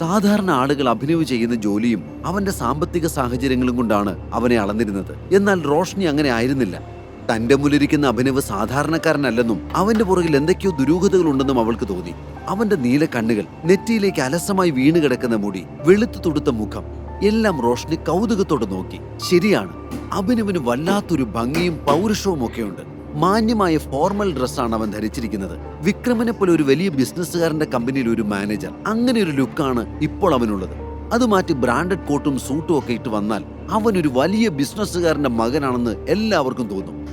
സാധാരണ ആളുകൾ അഭിനവ് ചെയ്യുന്ന ജോലിയും അവന്റെ സാമ്പത്തിക സാഹചര്യങ്ങളും കൊണ്ടാണ് അവനെ അളന്നിരുന്നത്. എന്നാൽ റോഷ്നി അങ്ങനെ ആയിരുന്നില്ല. തന്റെ മുന്നിലിരിക്കുന്ന അഭിനവ് സാധാരണക്കാരനല്ലെന്നും അവന്റെ പുറകിൽ എന്തൊക്കെയോ ദുരൂഹതകൾ ഉണ്ടെന്നും അവൾക്ക് തോന്നി. അവന്റെ നീല കണ്ണുകൾ നെറ്റിയിലേക്ക് അലസമായി വീണ് കിടക്കുന്ന മുടി വെളുത്തു തുടുത്ത മുഖം എല്ലാം റോഷ്നി കൗതുകത്തോടെ നോക്കി. ശരിയാണ് അഭിനവിന് വല്ലാത്തൊരു ഭംഗിയും പൗരുഷവും ഒക്കെയുണ്ട്. മാന്യമായ ഫോർമൽ ഡ്രസ്സാണ് അവൻ ധരിച്ചിരിക്കുന്നത്. വിക്രമനെ പോലെ ഒരു വലിയ ബിസിനസ്സുകാരന്റെ കമ്പനിയിൽ ഒരു മാനേജർ അങ്ങനെ ഒരു ലുക്കാണ് ഇപ്പോൾ അവനുള്ളത്. അത് മാറ്റി ബ്രാൻഡഡ് കോട്ടും സൂട്ടും ഒക്കെ ഇട്ട് വന്നാൽ അവൻ ഒരു വലിയ ബിസിനസ്സുകാരന്റെ മകനാണെന്ന് എല്ലാവർക്കും തോന്നും.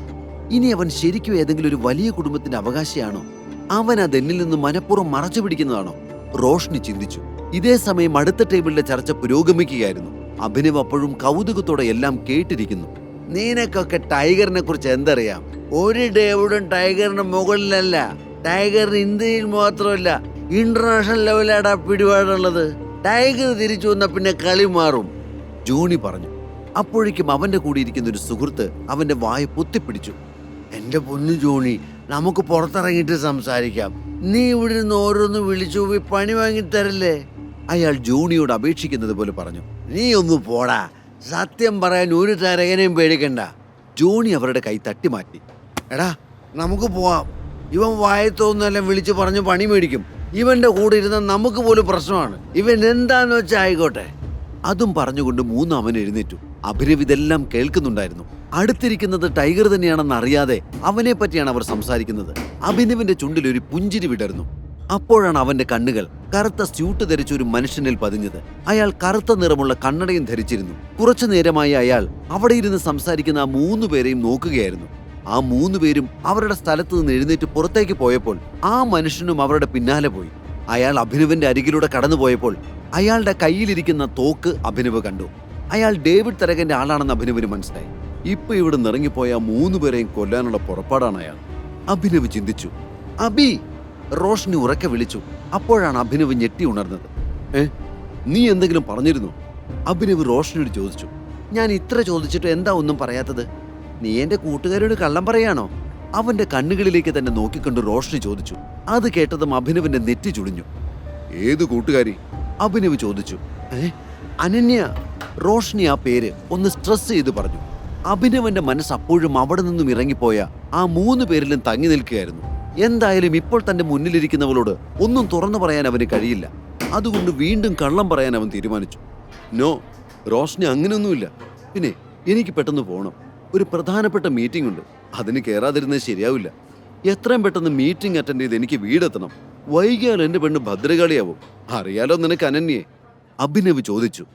ഇനി അവൻ ശരിക്കും ഏതെങ്കിലും ഒരു വലിയ കുടുംബത്തിന്റെ അവകാശിയാണോ? അവൻ അതെന്നിൽ നിന്ന് മനഃപൂർവം മറച്ചു പിടിക്കുന്നതാണോ? റോഷ്നി ചിന്തിച്ചു. ഇതേ സമയം അടുത്ത ടേബിളിലെ ചർച്ച പുരോഗമിക്കുകയായിരുന്നു. അഭിനവ് അപ്പോഴും കൗതുകത്തോടെ എല്ലാം കേട്ടിരിക്കുന്നു. നിനക്കൊക്കെ ടൈഗറിനെ കുറിച്ച് എന്തറിയാം? ഒരു ഡേവിഡും ടൈഗറിന് മുകളിലല്ല. ടൈഗറിന് ഇന്ത്യയിൽ മാത്രമല്ല ഇന്റർനാഷണൽ ലെവലാടാ പിടിപാടുള്ളത്. ടൈഗർ തിരിച്ചു വന്ന പിന്നെ കളി മാറും. ജോണി പറഞ്ഞു. അപ്പോഴേക്കും അവന്റെ കൂടെ ഇരിക്കുന്ന ഒരു സുഹൃത്ത് അവന്റെ വായ പൊത്തിപ്പിടിച്ചു. എന്റെ പൊന്നു ജോണി നമുക്ക് പുറത്തിറങ്ങിയിട്ട് സംസാരിക്കാം. നീ ഇവിടെ നിന്ന് ഓരോന്ന് വിളിച്ചു പോയി പണി വാങ്ങി തരല്ലേ? അയാൾ ജോണിയോട് അപേക്ഷിക്കുന്നത് പോലെ പറഞ്ഞു. നീ ഒന്ന് പോടാ. സത്യം പറയാൻ ഒരു തരകനെയും പേടിക്കണ്ട. ജോണി അവരുടെ കൈ തട്ടി മാറ്റി എടാ നമുക്ക് പോവാം. ഇവൻ വായത്തോന്നെല്ലാം വിളിച്ചു പറഞ്ഞു പണി മേടിക്കും. ഇവന്റെ കൂടെ ഇരുന്ന നമുക്ക് പോലും പ്രശ്നമാണ്. ഇവൻ എന്താന്ന് വെച്ചാൽ ആയിക്കോട്ടെ. അതും പറഞ്ഞുകൊണ്ട് മൂന്ന് അവൻ എഴുന്നേറ്റു. അഭിനവ് ഇതെല്ലാം കേൾക്കുന്നുണ്ടായിരുന്നു. അടുത്തിരിക്കുന്നത് ടൈഗർ തന്നെയാണെന്ന് അറിയാതെ അവനെ പറ്റിയാണ് അവർ സംസാരിക്കുന്നത്. അഭിനവിന്റെ ചുണ്ടിൽ ഒരു പുഞ്ചിരി വിടർന്നു. അപ്പോഴാണ് അവന്റെ കണ്ണുകൾ കറുത്ത സ്യൂട്ട് ധരിച്ച ഒരു മനുഷ്യനിൽ പതിഞ്ഞത്. അയാൾ കറുത്ത നിറമുള്ള കണ്ണടയും ധരിച്ചിരുന്നു. കുറച്ചു നേരമായി അയാൾ അവിടെ ഇരുന്ന് സംസാരിക്കുന്ന ആ മൂന്ന് പേരെയും നോക്കുകയായിരുന്നു. ആ മൂന്നു പേരും അവരുടെ സ്ഥലത്ത് നിന്ന് എഴുന്നേറ്റ് പുറത്തേക്ക് പോയപ്പോൾ ആ മനുഷ്യനും അവരുടെ പിന്നാലെ പോയി. അയാൾ അഭിനവിന്റെ അരികിലൂടെ കടന്നുപോയപ്പോൾ അയാളുടെ കയ്യിലിരിക്കുന്ന തോക്ക് അഭിനവ് കണ്ടു. അയാൾ ഡേവിഡ് തരകന്റെ ആളാണെന്ന് അഭിനവിന് മനസ്സിലായി. ഇപ്പൊ ഇവിടെ നിറങ്ങിപ്പോയ മൂന്നു പേരെയും കൊല്ലാനുള്ള പുറപ്പാടാണ് അയാൾ. അഭിനവ് ചിന്തിച്ചു. അബി റോഷനി ഉറക്കെ വിളിച്ചു. അപ്പോഴാണ് അഭിനവ് ഞെട്ടി ഉണർന്നത്. ഏ നീ എന്തെങ്കിലും പറഞ്ഞിരുന്നു? അഭിനവ് റോഷനിയോട് ചോദിച്ചു. ഞാൻ ഇത്ര ചോദിച്ചിട്ട് എന്താ ഒന്നും പറയാത്തത്? നീ എന്റെ കൂട്ടുകാരോട് കള്ളം പറയാണോ? അവന്റെ കണ്ണുകളിലേക്ക് തന്നെ നോക്കിക്കൊണ്ട് റോഷനി ചോദിച്ചു. അത് കേട്ടതും അഭിനവിന്റെ നെറ്റി ചുളിഞ്ഞു. ഏത് കൂട്ടുകാരി? അഭിനവ് ചോദിച്ചു. ഏ അനന്യ. റോഷ്നി ആ പേര് ഒന്ന് സ്ട്രെസ് ചെയ്ത് പറഞ്ഞു. അഭിനവന്റെ മനസ്സ് അപ്പോഴും അവിടെ നിന്നും ഇറങ്ങിപ്പോയ ആ മൂന്ന് പേരിലും തങ്ങി നിൽക്കുകയായിരുന്നു. എന്തായാലും ഇപ്പോൾ തന്റെ മുന്നിലിരിക്കുന്നവളോട് ഒന്നും തുറന്നു പറയാൻ അവന് കഴിയില്ല. അതുകൊണ്ട് വീണ്ടും കള്ളം പറയാൻ അവൻ തീരുമാനിച്ചു. നോ റോഷ്നി അങ്ങനെയൊന്നുമില്ല. പിന്നെ എനിക്ക് പെട്ടെന്ന് പോകണം ഒരു പ്രധാനപ്പെട്ട മീറ്റിംഗ് ഉണ്ട്. അതിന് കയറാതിരുന്നത് ശരിയാവില്ല. എത്രയും പെട്ടെന്ന് മീറ്റിംഗ് അറ്റൻഡ് ചെയ്ത് എനിക്ക് വീടെത്തണം. വൈകിയാൽ എന്റെ പെണ്ണ് ഭദ്രകാളിയാവും. അറിയാലോ നിനക്ക് അനന്യെ അഭിനവ് ചോദിച്ചു.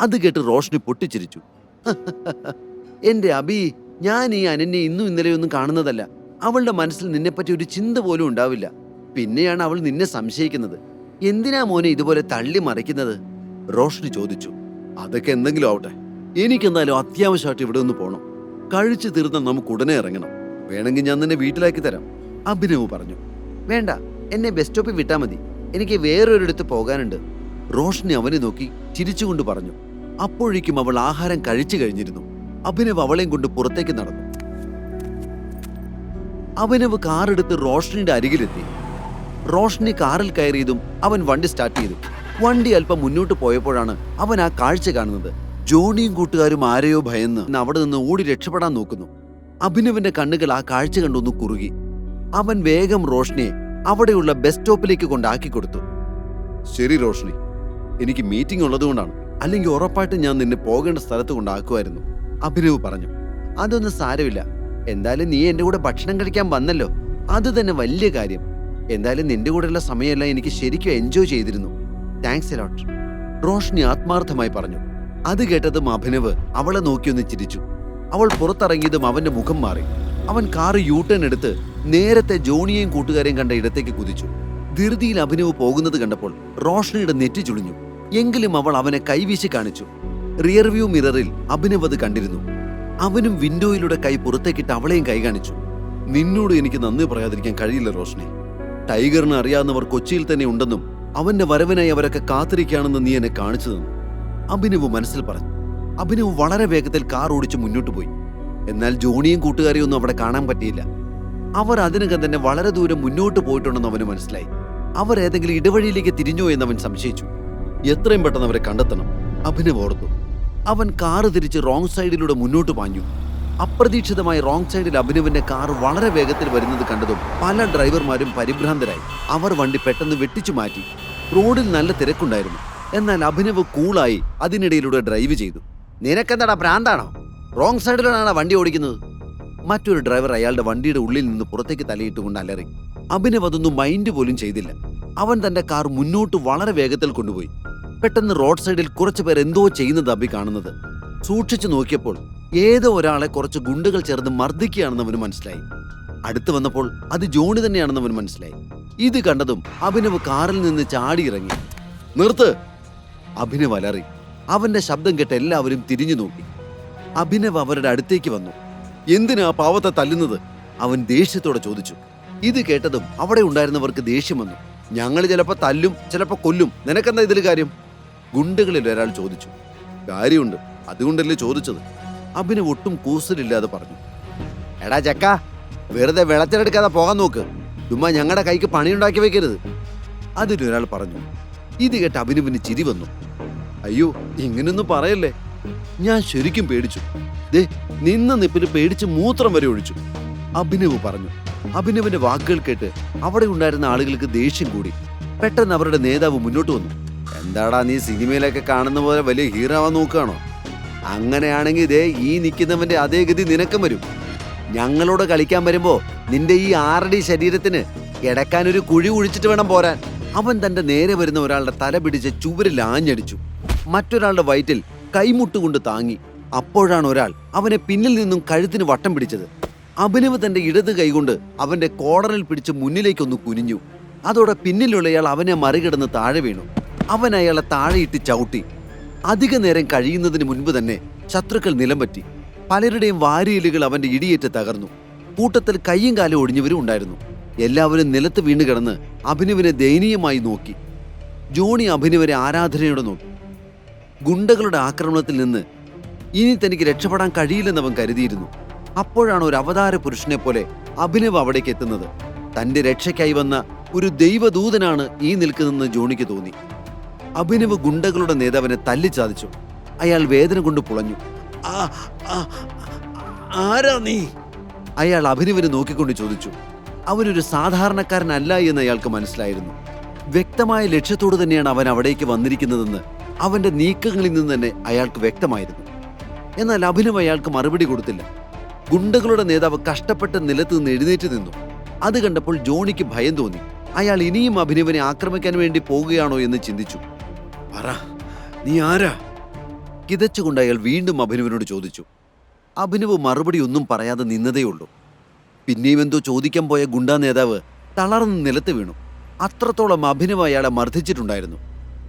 അത് കേട്ട് റോഷ്നി പൊട്ടിച്ചിരിച്ചു. എന്റെ അബി ഞാൻ ഈ അനന്യെ ഇന്നും ഇന്നലെയൊന്നും കാണുന്നതല്ല. അവളുടെ മനസ്സിൽ നിന്നെപ്പറ്റി ഒരു ചിന്ത പോലും ഉണ്ടാവില്ല. പിന്നെയാണ് അവൾ നിന്നെ സംശയിക്കുന്നത്. എന്തിനാ മോനെ ഇതുപോലെ തള്ളി മറിക്കുന്നത്? റോഷ്നി ചോദിച്ചു. അതൊക്കെ എന്തെങ്കിലും ആവട്ടെ. എനിക്കെന്തായാലും അത്യാവശ്യമായിട്ട് ഇവിടെ ഒന്ന് പോകണം കഴിച്ചു തീർന്ന നമുക്ക് ഉടനെ ഇറങ്ങണം. വേണമെങ്കിൽ ഞാൻ നിന്നെ വീട്ടിലാക്കി തരാം. അഭിനവ് പറഞ്ഞു. വേണ്ട എന്നെ ബസ് സ്റ്റോപ്പിൽ വിട്ടാൽ മതി. എനിക്ക് വേറൊരിടത്ത് പോകാനുണ്ട്. റോഷ്നി അവനെ നോക്കി ചിരിച്ചുകൊണ്ട് പറഞ്ഞു. അപ്പോഴേക്കും അവൾ ആഹാരം കഴിച്ചു കഴിഞ്ഞിരുന്നു. അഭിനവ് അവളെയും കൊണ്ട് പുറത്തേക്ക് നടന്നു. അഭിനവ് കാറെടുത്ത് റോഷ്നിയുടെ അരികിലെത്തി. റോഷ്നി കാറിൽ കയറിയതും അവൻ വണ്ടി സ്റ്റാർട്ട് ചെയ്തു. വണ്ടി അല്പം മുന്നോട്ട് പോയപ്പോഴാണ് അവൻ ആ കാഴ്ച കാണുന്നത്. ജോണിയും കൂട്ടുകാരും ആരെയോ ഭയന്ന് അവിടെ നിന്ന് ഓടി രക്ഷപ്പെടാൻ നോക്കുന്നു. അഭിനവിന്റെ കണ്ണുകൾ ആ കാഴ്ച കണ്ടൊന്ന് കുറുകി. അവൻ വേഗം റോഷ്നിയെ അവിടെയുള്ള ബസ് സ്റ്റോപ്പിലേക്ക് കൊണ്ടാക്കി കൊടുത്തു. ശരി റോഷ്നി എനിക്ക് മീറ്റിംഗ് ഉള്ളതുകൊണ്ടാണ്. അല്ലെങ്കിൽ ഉറപ്പായിട്ട് ഞാൻ നിന്നെ പോകേണ്ട സ്ഥലത്ത് കൊണ്ടാക്കുമായിരുന്നു അഭിനവ് പറഞ്ഞു. അതൊന്നും സാരമില്ല. എന്തായാലും നീ എന്റെ കൂടെ ഭക്ഷണം കഴിക്കാൻ വന്നല്ലോ. അത് തന്നെ വലിയ കാര്യം. എന്തായാലും നിന്റെ കൂടെയുള്ള സമയമെല്ലാം എനിക്ക് ശരിക്കും എൻജോയ് ചെയ്തിരുന്നു. താങ്ക്സ് എലോട്ട് റോഷ്നി ആത്മാർത്ഥമായി പറഞ്ഞു. അത് കേട്ടതും അഭിനവ് അവളെ നോക്കിയൊന്ന് ചിരിച്ചു. അവൾ പുറത്തിറങ്ങിയതും അവന്റെ മുഖം മാറി. അവൻ കാറ് യൂട്ടേൺ എടുത്ത് നേരത്തെ ജോണിയെയും കൂട്ടുകാരെയും കണ്ട ഇടത്തേക്ക് കുതിച്ചു. ധൃതിയിൽ അഭിനവ് പോകുന്നത് കണ്ടപ്പോൾ റോഷ്നിയുടെ നെറ്റി ചുളിഞ്ഞു. എങ്കിലും അവൾ അവനെ കൈവീശി കാണിച്ചു. റിയർവ്യൂ മിററിൽ അഭിനവ് അത് കണ്ടിരുന്നു. അവനും വിൻഡോയിലൂടെ കൈ പുറത്തേക്കിട്ട് അവളെയും കൈ കാണിച്ചു. നിന്നോട് എനിക്ക് നന്ദി പറയാതിരിക്കാൻ കഴിയില്ല റോഷ്നി. ടൈഗറിന് അറിയാവുന്നവർ കൊച്ചിയിൽ തന്നെ ഉണ്ടെന്നും അവന്റെ വരവിനായി അവരൊക്കെ കാത്തിരിക്കുകയാണെന്ന് നീ എന്നെ കാണിച്ചു തന്നു. അഭിനവ് മനസ്സിൽ പറഞ്ഞു. അഭിനവ് വളരെ വേഗത്തിൽ കാർ ഓടിച്ച് മുന്നോട്ട് പോയി. എന്നാൽ ജോണിയും കൂട്ടുകാരെയും ഒന്നും അവിടെ കാണാൻ പറ്റിയില്ല. അവർ അതിനകം തന്നെ വളരെ ദൂരം മുന്നോട്ട് പോയിട്ടുണ്ടെന്ന് അവന് മനസ്സിലായി. അവർ ഏതെങ്കിലും ഇടവഴിയിലേക്ക് തിരിഞ്ഞോ എന്ന് അവൻ സംശയിച്ചു. എത്രയും പെട്ടെന്ന് അവരെ കണ്ടെത്തണം. അഭിനവ് ഓർത്തു. അവൻ കാറ് തിരിച്ച് റോങ് സൈഡിലൂടെ മുന്നോട്ട് പാഞ്ഞു. അപ്രതീക്ഷിതമായി റോങ് സൈഡിൽ അഭിനവിന്റെ കാർ വളരെ വേഗത്തിൽ വരുന്നത് കണ്ടതും പല ഡ്രൈവർമാരും പരിഭ്രാന്തരായി. അവർ വണ്ടി പെട്ടെന്ന് വെട്ടിച്ചു മാറ്റി. റോഡിൽ നല്ല തിരക്കുണ്ടായിരുന്നു. എന്നാൽ അഭിനവ് കൂളായി അതിനിടയിലൂടെ ഡ്രൈവ് ചെയ്തു. നിനക്കെന്താടാ ഭ്രാന്താണോ? റോങ് സൈഡിലാണ് വണ്ടി ഓടിക്കുന്നത്. മറ്റൊരു ഡ്രൈവർ അയാളുടെ വണ്ടിയുടെ ഉള്ളിൽ നിന്ന് പുറത്തേക്ക് തലയിട്ടുകൊണ്ട് അലറി. അഭിനവ് അതൊന്നും മൈൻഡ് പോലും ചെയ്തില്ല. അവൻ തന്റെ കാർ മുന്നോട്ട് വളരെ വേഗത്തിൽ കൊണ്ടുപോയി. പെട്ടെന്ന് റോഡ് സൈഡിൽ കുറച്ചു പേർ എന്തോ ചെയ്യുന്നത് അബി കാണുന്നത്. സൂക്ഷിച്ചു നോക്കിയപ്പോൾ ഏതോ ഒരാളെ കുറച്ച് ഗുണ്ടുകൾ ചേർന്ന് മർദ്ദിക്കുകയാണെന്ന് അവന് മനസ്സിലായി. അടുത്തു വന്നപ്പോൾ അത് ജോണി തന്നെയാണെന്ന് അവന് മനസ്സിലായി. ഇത് കണ്ടതും അഭിനവ് കാറിൽ നിന്ന് ചാടിയിറങ്ങി. നിർത്ത്! അഭിനവ് അലറി. അവന്റെ ശബ്ദം കേട്ട് എല്ലാവരും തിരിഞ്ഞു നോക്കി. അഭിനവ് അവരുടെ അടുത്തേക്ക് വന്നു. എന്തിനാ പാവത്തെ തല്ലുന്നത്? അവൻ ദേഷ്യത്തോടെ ചോദിച്ചു. ഇത് കേട്ടതും അവിടെ ഉണ്ടായിരുന്നവർക്ക് ദേഷ്യം വന്നു. ഞങ്ങൾ ചിലപ്പോൾ തല്ലും ചിലപ്പോൾ കൊല്ലും. നിനക്കെന്താ ഇതിൽ കാര്യം? ഗുണ്ടുകളിൽ ഒരാൾ ചോദിച്ചു. കാര്യമുണ്ട്. അതുകൊണ്ടല്ലേ ചോദിച്ചത്? അബിന് ഒട്ടും കൂസലില്ലാതെ പറഞ്ഞു. എടാ ചക്ക വെറുതെ വെളച്ചെടുക്കാതെ പോകാൻ നോക്ക്. ചുമ്മാ ഞങ്ങളുടെ കൈക്ക് പണിയുണ്ടാക്കി വെക്കരുത്. അതിലൊരാൾ പറഞ്ഞു. ഇത് കേട്ട് അഭിനവിന് ചിരി വന്നു. അയ്യോ ഇങ്ങനൊന്നും പറയല്ലേ? ഞാൻ ശരിക്കും പേടിച്ചു. ദേ നിന്ന നിപ്പിന് പേടിച്ച് മൂത്രം വരെ ഒഴിച്ചു. അഭിനവ് പറഞ്ഞു. അഭിനവിന്റെ വാക്കുകൾ കേട്ട് അവിടെ ഉണ്ടായിരുന്ന ആളുകൾക്ക് ദേഷ്യം കൂടി. പെട്ടെന്ന് അവരുടെ നേതാവ് മുന്നോട്ട് വന്നു. എന്താടാ നീ സിനിമയിലൊക്കെ കാണുന്ന പോലെ വലിയ ഹീറോ ആവാൻ നോക്കുകയാണോ? അങ്ങനെയാണെങ്കിൽ ഇതേ ഈ നിൽക്കുന്നവന്റെ അതേ ഗതി നിനക്കും വരും. ഞങ്ങളോട് കളിക്കാൻ വരുമ്പോൾ നിന്റെ ഈ ആറടി ശരീരത്തിന് കിടക്കാൻ ഒരു കുഴി കുഴിച്ചിട്ട് വേണം പോരാൻ. അവൻ തന്റെ നേരെ വരുന്ന ഒരാളുടെ തല പിടിച്ച് ചുവരിൽ ആഞ്ഞടിച്ചു. മറ്റൊരാളുടെ വയറ്റിൽ കൈമുട്ടുകൊണ്ട് താങ്ങി. അപ്പോഴാണ് ഒരാൾ അവനെ പിന്നിൽ നിന്നും കഴുത്തിന് വട്ടം പിടിച്ചത്. അഭിനവ് തന്റെ ഇടത് കൈകൊണ്ട് അവന്റെ കോടറിൽ പിടിച്ച് മുന്നിലേക്കൊന്ന് കുനിഞ്ഞു. അതോടെ പിന്നിലുള്ളയാൾ അവനെ മറികടന്ന് താഴെ വീണു. അവൻ അയാളെ താഴെയിട്ട് ചവിട്ടി. അധിക നേരം കഴിയുന്നതിന് മുൻപ് തന്നെ ശത്രുക്കൾ നിലംപറ്റി. പലരുടെയും വാരിയലുകൾ അവന്റെ ഇടിയേറ്റ് തകർന്നു. കൂട്ടത്തിൽ കയ്യും കാലും ഒടിഞ്ഞവരും ഉണ്ടായിരുന്നു. എല്ലാവരും നിലത്ത് വീണ് കിടന്ന് അഭിനവിനെ ദയനീയമായി നോക്കി. ജോണി അഭിനവരെ ആരാധനയോടെ നോക്കി. ഗുണ്ടകളുടെ ആക്രമണത്തിൽ നിന്ന് ഇനി തനിക്ക് രക്ഷപ്പെടാൻ കഴിയില്ലെന്ന് അവൻ കരുതിയിരുന്നു. അപ്പോഴാണ് ഒരു അവതാര പുരുഷനെ പോലെ അഭിനവ് അവിടേക്ക് എത്തുന്നത്. തന്റെ രക്ഷയ്ക്കായി വന്ന ഒരു ദൈവദൂതനാണ് ഈ നിൽക്കുന്നതെന്ന് ജോണിക്ക് തോന്നി. അഭിനവ് ഗുണ്ടകളുടെ നേതാവിനെ തല്ലി ചാദിച്ചു. അയാൾ വേദന കൊണ്ട് പുളഞ്ഞു. "ആ, ആ, ആരാ നീ? അയാൾ അഭിനവിനെ നോക്കിക്കൊണ്ട് ചോദിച്ചു. അവനൊരു സാധാരണക്കാരനല്ല എന്ന് അയാൾക്ക് മനസ്സിലായിരുന്നു. വ്യക്തമായ ലക്ഷ്യത്തോട് തന്നെയാണ് അവൻ അവിടേക്ക് വന്നിരിക്കുന്നതെന്ന് അവന്റെ നീക്കങ്ങളിൽ നിന്ന് തന്നെ അയാൾക്ക് വ്യക്തമായിരുന്നു. എന്നാൽ അഭിനവ് അയാൾക്ക് മറുപടി കൊടുത്തില്ല. ഗുണ്ടകളുടെ നേതാവ് കഷ്ടപ്പെട്ട് നിലത്ത് നിന്ന് എഴുന്നേറ്റ് നിന്നു. അത് കണ്ടപ്പോൾ ജോണിക്ക് ഭയം തോന്നി. അയാൾ ഇനിയും അഭിനവിനെ ആക്രമിക്കാൻ വേണ്ടി പോവുകയാണോ എന്ന് ചിന്തിച്ചു. പറ. നീ ആരാ? കിതച്ചുകൊണ്ട് അയാൾ വീണ്ടും അഭിനവിനോട് ചോദിച്ചു. അഭിനവ് മറുപടി ഒന്നും പറയാതെ നിന്നതേയുള്ളൂ പിന്നെയും എന്തോ ചോദിക്കാൻ പോയ ഗുണ്ടാ നേതാവ് തളർന്ന് നിലത്ത് വീണു. അത്രത്തോളം അഭിനവ് അയാളെ മർദ്ദിച്ചിട്ടുണ്ടായിരുന്നു.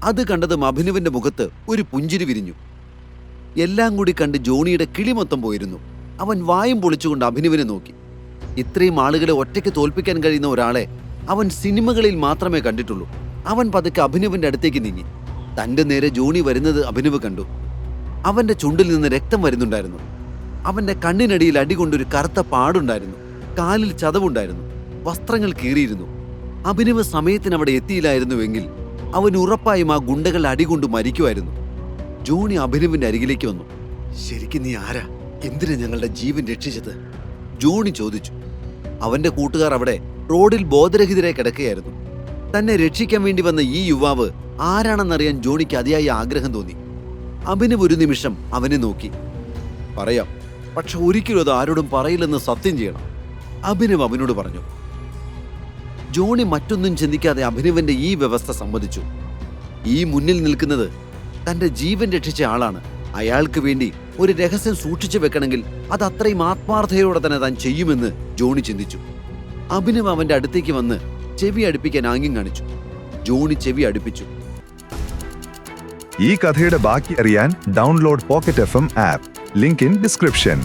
അത് കണ്ടതും അഭിനവിന്റെ മുഖത്ത് ഒരു പുഞ്ചിരി വിരിഞ്ഞു. എല്ലാം കൂടി കണ്ട് ജോണിയുടെ കിളി മൊത്തം പോയിരുന്നു. അവൻ വായും പൊളിച്ചുകൊണ്ട് അഭിനവിനെ നോക്കി. ഇത്രയും ആളുകളെ ഒറ്റയ്ക്ക് തോൽപ്പിക്കാൻ കഴിയുന്ന ഒരാളെ അവൻ സിനിമകളിൽ മാത്രമേ കണ്ടിട്ടുള്ളൂ. അവൻ പതുക്കെ അഭിനവിന്റെ അടുത്തേക്ക് നീങ്ങി. തന്റെ നേരെ ജോണി വരുന്നത് അഭിനവ് കണ്ടു. അവന്റെ ചുണ്ടിൽ നിന്ന് രക്തം വരുന്നുണ്ടായിരുന്നു. അവന്റെ കണ്ണിനടിയിൽ അടികൊണ്ടൊരു കറുത്ത പാടുണ്ടായിരുന്നു. കാലിൽ ചതവുണ്ടായിരുന്നു. വസ്ത്രങ്ങൾ കീറിയിരുന്നു. അഭിനവ് സമയത്തിന് അവിടെ എത്തിയില്ലായിരുന്നുവെങ്കിൽ അവൻ ഉറപ്പായും ആ ഗുണ്ടകൾ അടികൊണ്ട് മരിക്കുമായിരുന്നു. ജോണി അഭിനവിന്റെ അരികിലേക്ക് വന്നു. ശരിക്കും നീ ആരാ? എന്തിനാ ഞങ്ങളുടെ ജീവൻ രക്ഷിച്ചത്? ജോണി ചോദിച്ചു. അവന്റെ കൂട്ടുകാർ അവിടെ റോഡിൽ ബോധരഹിതരെ കിടക്കുകയായിരുന്നു. തന്നെ രക്ഷിക്കാൻ വേണ്ടി വന്ന ഈ യുവാവ് ആരാണെന്നറിയാൻ ജോണിക്ക് അതിയായ ആഗ്രഹം തോന്നി. അഭിനവ് ഒരു നിമിഷം അവനെ നോക്കി. പറയാം. പക്ഷെ ഒരിക്കലും അത് ആരോടും പറയില്ലെന്ന് സത്യം ചെയ്യണം അഭിനവ് അവനോട് പറഞ്ഞു. ജോണി മറ്റൊന്നും ചിന്തിക്കാതെ അഭിനവന്റെ ഈ വ്യവസ്ഥ സമ്മതിച്ചു. ഈ മുന്നിൽ നിൽക്കുന്നത് തന്റെ ജീവൻ രക്ഷിച്ച ആളാണ്. അയാൾക്ക് വേണ്ടി ഒരു രഹസ്യം സൂക്ഷിച്ചു വെക്കണമെങ്കിൽ അത് അത്രയും ആത്മാർത്ഥതയോടെ തന്നെ താൻ ചെയ്യുമെന്ന് ജോണി ചിന്തിച്ചു. അഭിനവ് അവന്റെ അടുത്തേക്ക് വന്ന് ചെവി അടുപ്പിക്കാൻ ആംഗ്യം കാണിച്ചു. ജോണി ചെവി അടുപ്പിച്ചു. ഈ കഥയുടെ ബാക്കി അറിയാൻ download pocket F M app link in description